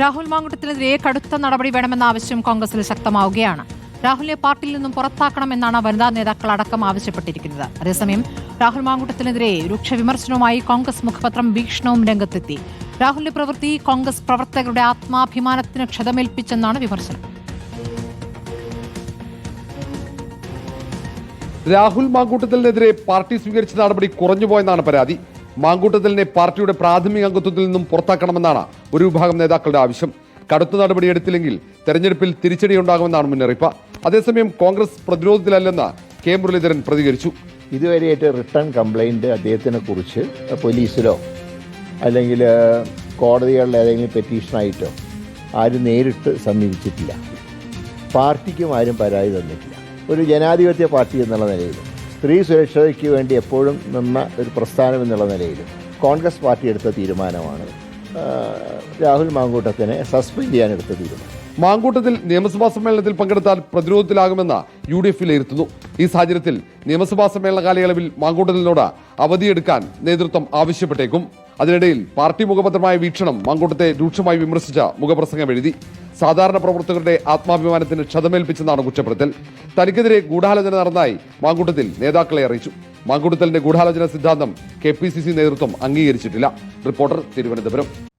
രാഹുൽ മാങ്കുട്ടത്തിനെതിരെ കടുത്ത നടപടി വേണമെന്ന ആവശ്യം കോൺഗ്രസിൽ ശക്തമാവുകയാണ്. രാഹുലിനെ പാർട്ടിയിൽ നിന്നും പുറത്താക്കണമെന്നാണ് വനിതാ നേതാക്കൾ അടക്കം ആവശ്യപ്പെട്ടിരിക്കുന്നത്. അതേസമയം രാഹുൽ മാങ്കുട്ടത്തിനെതിരെ രൂക്ഷ വിമർശനവുമായി കോൺഗ്രസ് മുഖപത്രം വീക്ഷണവും രംഗത്തെത്തി. രാഹുലിന്റെ പ്രവൃത്തി കോൺഗ്രസ് പ്രവർത്തകരുടെ ആത്മാഭിമാനത്തിന് ക്ഷതമേൽപ്പിച്ചെന്നാണ് വിമർശനം. രാഹുൽ മാങ്കൂട്ടത്തിനെതിരെ പാർട്ടി സ്വീകരിച്ച നടപടി കുറഞ്ഞുപോയെന്നാണ് പരാതി. മാങ്കൂട്ടത്തിലിനെ പാർട്ടിയുടെ പ്രാഥമിക അംഗത്വത്തിൽ നിന്നും പുറത്താക്കണമെന്നാണ് ഒരു വിഭാഗം നേതാക്കളുടെ ആവശ്യം. കടുത്ത നടപടി എടുത്തില്ലെങ്കിൽ തെരഞ്ഞെടുപ്പിൽ തിരിച്ചടിയുണ്ടാകുമെന്നാണ് മുന്നറിയിപ്പ്. അതേസമയം കോൺഗ്രസ് പ്രതിരോധത്തിലല്ലെന്ന് കെ. മുരളീധരൻ പ്രതികരിച്ചു. ഇതുവരെയായിട്ട് റിട്ടേൺ കംപ്ലൈന്റ് അദ്ദേഹത്തിനെ കുറിച്ച് പോലീസിലോ അല്ലെങ്കിൽ കോടതികളിലെ ഏതെങ്കിലും പെറ്റീഷനായിട്ടോ ആരും നേരിട്ട് സമീപിച്ചിട്ടില്ല. പാർട്ടിക്കും ആരും പരാതി തന്നിട്ടില്ല. ഒരു ജനാധിപത്യ പാർട്ടി എന്നുള്ള നിലയിലും സ്ത്രീ സുരക്ഷയ്ക്ക് വേണ്ടി എപ്പോഴും നിന്ന ഒരു പ്രസ്ഥാനം എന്നുള്ള നിലയിൽ കോൺഗ്രസ് പാർട്ടി എടുത്ത തീരുമാനമാണ്. രാഹുൽ മാങ്കൂട്ടത്തിനെ സസ്പെൻഡ് ചെയ്യാൻ എടുത്ത തീരുമാനം. മാങ്കൂട്ടത്തിൽ നിയമസഭാ സമ്മേളനത്തിൽ പങ്കെടുത്താൽ പ്രതിരോധത്തിലാകുമെന്ന് യു ഡി എഫ് വിലയിരുത്തുന്നു ഈ സാഹചര്യത്തിൽ നിയമസഭാ സമ്മേളന കാലയളവിൽ മാങ്കൂട്ടത്തിനോട് അവധിയെടുക്കാൻ നേതൃത്വം ആവശ്യപ്പെട്ടേക്കും. അതിനിടയിൽ പാർട്ടി മുഖപത്രമായ വീക്ഷണം മങ്കൂട്ടത്തെ രൂക്ഷമായി വിമർശിച്ച മുഖപ്രസംഗം എഴുതി. സാധാരണ പ്രവർത്തകരുടെ ആത്മാഭിമാനത്തിന് ക്ഷതമേൽപ്പിച്ചെന്നാണ് കുറ്റപ്പെടുത്തൽ. തനിക്കെതിരെ ഗൂഢാലോചന നടന്നതായി മാങ്കൂട്ടത്തിൽ നേതാക്കളെ അറിയിച്ചു. മാങ്കൂട്ടത്തലിന്റെ ഗൂഢാലോചന സിദ്ധാന്തം കെ നേതൃത്വം അംഗീകരിച്ചിട്ടില്ല. റിപ്പോർട്ടർ തിരുവനന്തപുരം.